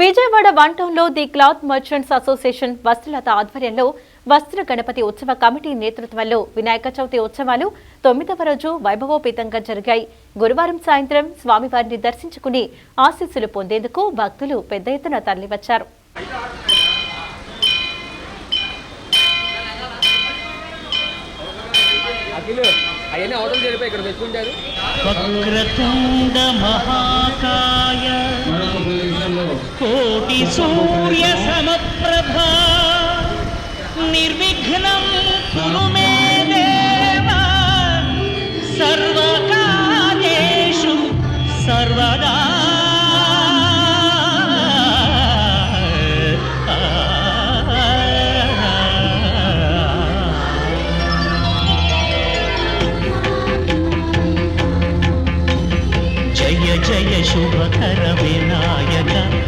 Vijayawada one టౌన్లో the cloth merchants association Vastralatha ఆధ్వర్యంలో వస్త్ర గణపతి ఉత్సవ కమిటీ నేతృత్వంలో వినాయక చవితి ఉత్సవాలు తొమ్మిదవ రోజు వైభవోపేతంగా జరిగాయి. గురువారం సాయంత్రం స్వామివారిని దర్శించుకుని ఆశీస్సులు పొందేందుకు భక్తులు పెద్ద ఎత్తున తరలివచ్చారు. అఖిలు అవన్నీ అవతల జరిపోయి ఇక్కడ వక్రతుండ మహాకాయ కోటి సూర్య సమప్రభా నిర్విఘ్నం కురు మే దేవ సర్వకార్యేషు సర్వదా. జయ జయ శుభకర వినాయక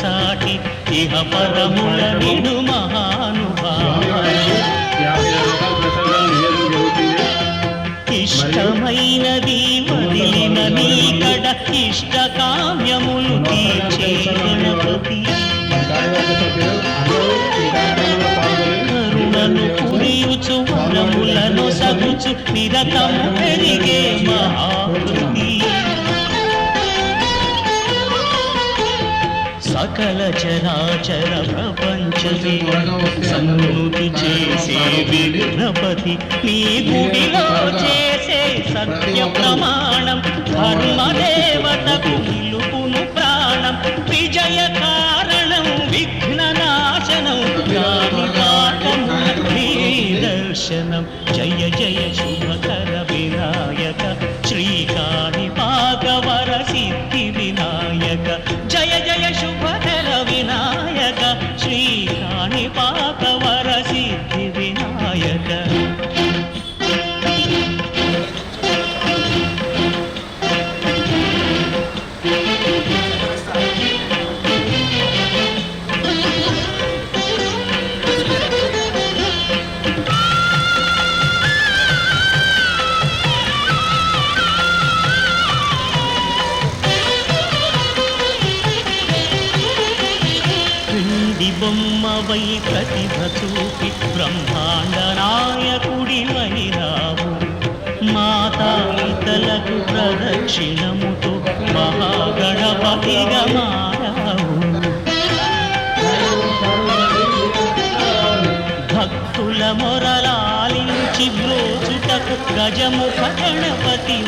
చాటి ఇహ పరముల నిడు ఇష్టమైనది వదిలిన నీ కడ ఇష్ట కామ్యములు తీర్చే గణపతి కరుణను పురియుచు వరములను సగుచు నిరతము పెరిగే మహాకృతి. సకల చరాచర ప్రపంచమే. సన్నుతి చేసే విఘ్నపతి నీ గుడిలో చేసే సత్య ప్రమాణం. ధర్మదేవతకు నిలుపును ప్రాణం. విజయ కారణం విఘ్న నాశనం నీ దర్శనం జయ జయ శుభకర వినాయక శ్రీకాణి పాగవర సిద్ధి బొమ్మవై ప్రతిభ చూపి బ్రహ్మాండ నాయకుడివైనావు మాతాపితలకు ప్రదక్షిణముతో మహాగణపతిగా మారావు. భక్తుల మొరలాలించి బ్రోచుటకు గజముఖ గణపతి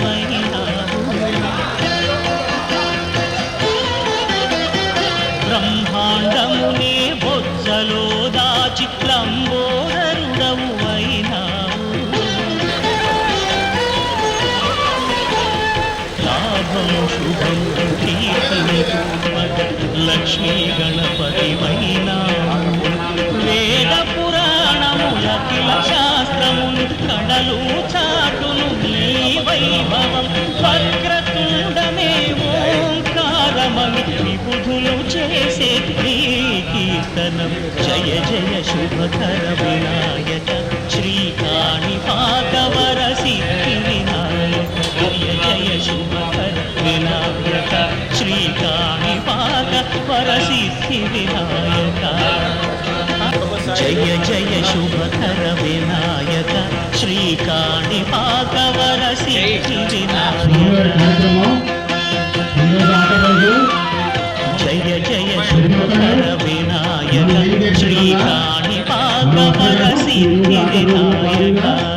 లక్ష్మీ గణపతి వైనావు వేద పురాణముల కిల శాస్త్రములు కడలు చాటును నీ వైభవం. వక్రతుండమే ఓంకారమని విబుధులు చేసే నీ కీర్తనం. జయ జయ శుభకర వినాయక శ్రీకాణి పాదవర సిద్ధి వినాయక. జయ జయ శుభ వినాయక శ్రీకాణి పాదవర సిద్ధి వినాయక. జయ జయ శుభకర వినాయక శ్రీకాణి పాకవర వరసిద్ధి వినాయక. జయ జయ శుభకర వినాయక శ్రీకాణి పాకవర సిద్ధి వినాయక.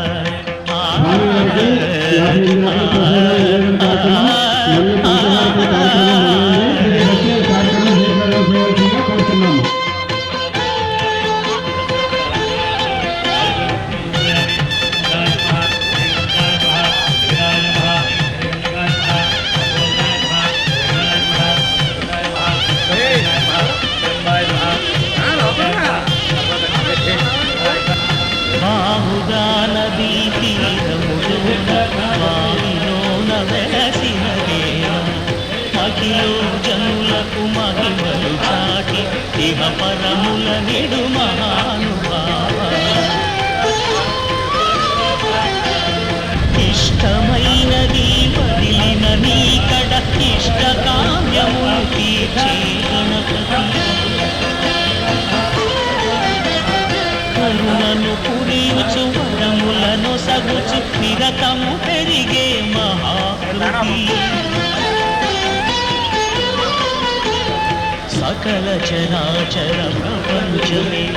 పాపముల నిడు మహానుభావ. ఇష్టమైనది వదిలిన నీ కడ ఇష్ట కామ్యములు కరుణను పురియుచు వరములను సగుచు నిరతము పెరిగే మహాకృతి. సకల చరాచర ప్రపంచమే.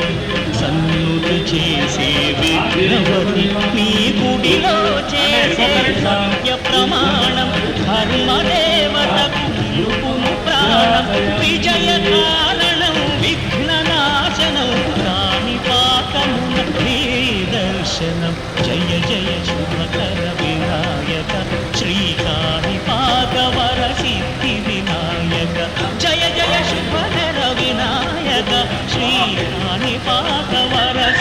సన్నుడు చేసే విఘ్నవతి నీ గుడిలో చేసే సత్య ప్రమాణం. ధర్మదేవతకు నిలుపుము ప్రాణం. విజయ కారణం విఘ్ననాశనం. ప్రాణిపాకమున నీ దర్శనం. జయ జయ శుభకర వినాయక. శ్రీకాణిపాకవర సిద్ధి వినాయక. పాత వరస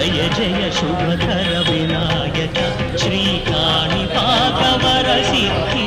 జయ జయ శుభకర వినాయక శ్రీకాణి పాదవర సిద్ధి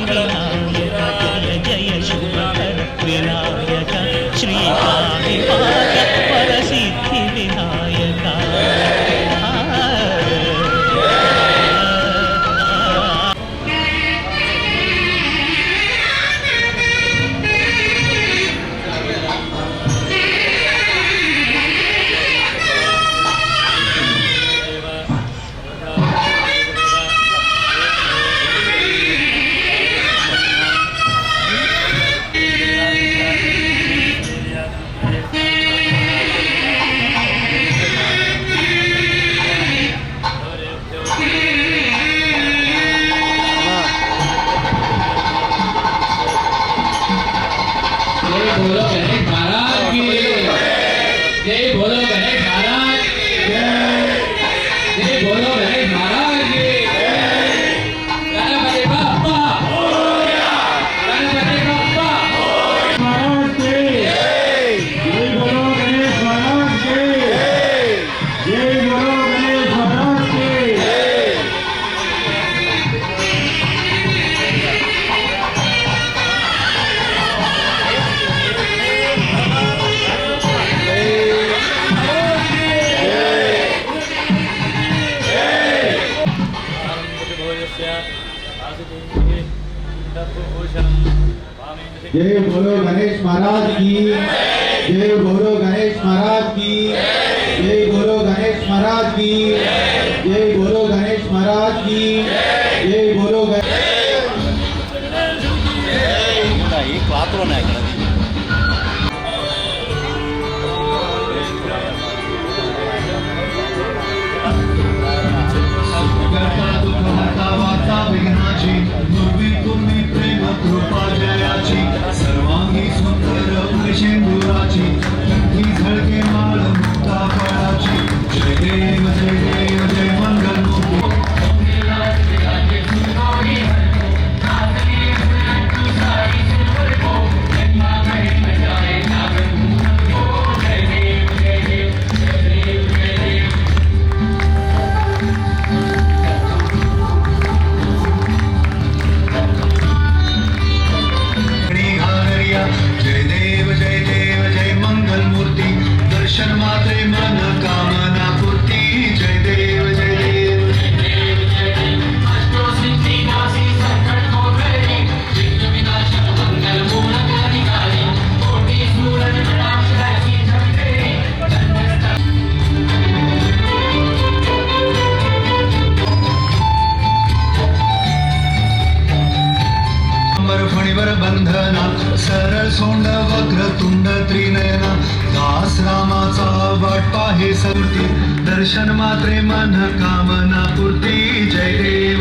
verdade. वक्रतुंड त्रिनयना दास रामाचा वाट पाहे संती दर्शन मात्रे मन कामना पूर्ती. जय देव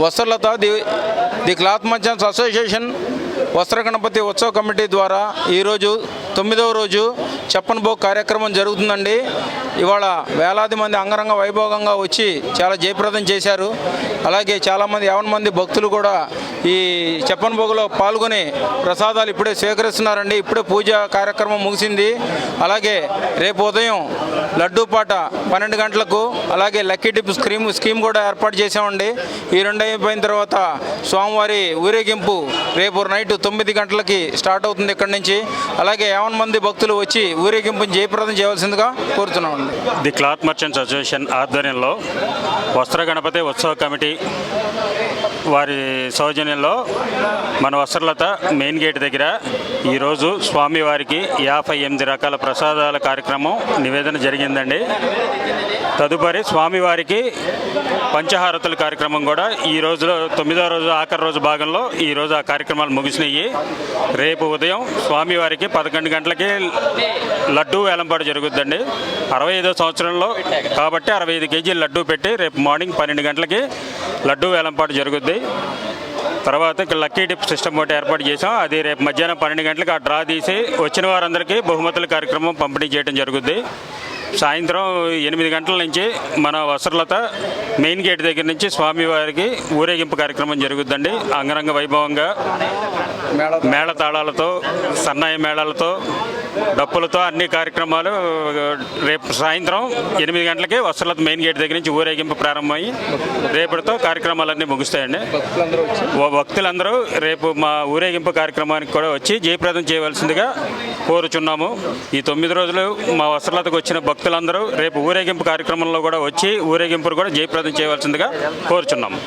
Vastralatha the the cloth merchants association Vastra Ganapati ఉత్సవ కమిటీ ద్వారా ఈరోజు తొమ్మిదవ రోజు చెప్పన్ భోగ్ కార్యక్రమం జరుగుతుందండి. ఇవాళ వేలాది మంది అంగరంగ వైభోగంగా వచ్చి చాలా జయప్రదం చేశారు. అలాగే చాలామంది యావన్ మంది భక్తులు కూడా ఈ చెప్పన్ భోగులో పాల్గొని ప్రసాదాలు ఇప్పుడే స్వీకరిస్తున్నారండి. ఇప్పుడే పూజ కార్యక్రమం ముగిసింది. అలాగే రేపు ఉదయం లడ్డూ పాట పన్నెండు గంటలకు అలాగే లక్కీ డిప్ స్కీమ్ స్కీమ్ కూడా ఏర్పాటు చేసామండి ఈ రెండు అయిపోయిన తర్వాత స్వామివారి ఊరేగింపు రేపు నైట్ తొమ్మిది గంటలకి స్టార్ట్ అవుతుంది ఇక్కడ నుంచి. అలాగే యావన్ మంది భక్తులు వచ్చి ఊరేగింపుని జయప్రదం చేయవలసిందిగా కోరుతున్నామండి. ది క్లాత్ మర్చెంట్స్ అసోసియేషన్ ఆధ్వర్యంలో వస్త్ర గణపతి ఉత్సవ కమిటీ వారి సౌజన్యంలో మన వస్త్రలత మెయిన్ గేట్ దగ్గర ఈరోజు స్వామివారికి యాభై ఎనిమిది రకాల ప్రసాదాల కార్యక్రమం నివేదన జరిగిందండి. తదుపరి స్వామివారికి పంచహారతుల కార్యక్రమం కూడా ఈ రోజులో తొమ్మిదో రోజు ఆఖరి రోజు భాగంలో ఈరోజు ఆ కార్యక్రమాలు ముగిసినాయి. రేపు ఉదయం స్వామివారికి పదకొండు గంటలకి లడ్డూ వేలంపాటు జరుగుద్దండి. అరవై ఐదో సంవత్సరంలో కాబట్టి అరవై ఐదు కేజీలు లడ్డూ పెట్టి రేపు మార్నింగ్ పన్నెండు గంటలకి లడ్డూ వేలంపాటు జరుగుద్ది. తర్వాత ఇక్కడ లక్కీ టిప్ సిస్టమ్ ఒకటి ఏర్పాటు చేసాం అది రేపు మధ్యాహ్నం పన్నెండు గంటలకు ఆ డ్రా తీసి వచ్చిన వారందరికీ బహుమతుల కార్యక్రమం పంపిణీ చేయడం జరుగుద్ది. సాయంత్రం ఎనిమిది గంటల నుంచి మన వసరలత మెయిన్ గేట్ దగ్గర నుంచి స్వామివారికి ఊరేగింపు కార్యక్రమం జరుగుద్దండి. అంగరంగ వైభవంగా మేళ తాళాలతో సన్నాయి మేళాలతో డప్పులతో అన్ని కార్యక్రమాలు రేపు సాయంత్రం ఎనిమిది గంటలకి వసరలత మెయిన్ గేట్ దగ్గర నుంచి ఊరేగింపు ప్రారంభమయ్యి రేపటితో కార్యక్రమాలన్నీ ముగుస్తాయండి. భక్తులందరూ రేపు మా ఊరేగింపు కార్యక్రమానికి కూడా వచ్చి జయప్రదం చేయవలసిందిగా కోరుచున్నాము. ఈ తొమ్మిది రోజులు మా వస్త్రలతకు వచ్చిన భక్తులందరూ రేపు ఊరేగింపు కార్యక్రమంలో కూడా వచ్చి ఊరేగింపును కూడా జయప్రదం చేయవలసిందిగా కోరుచున్నాము.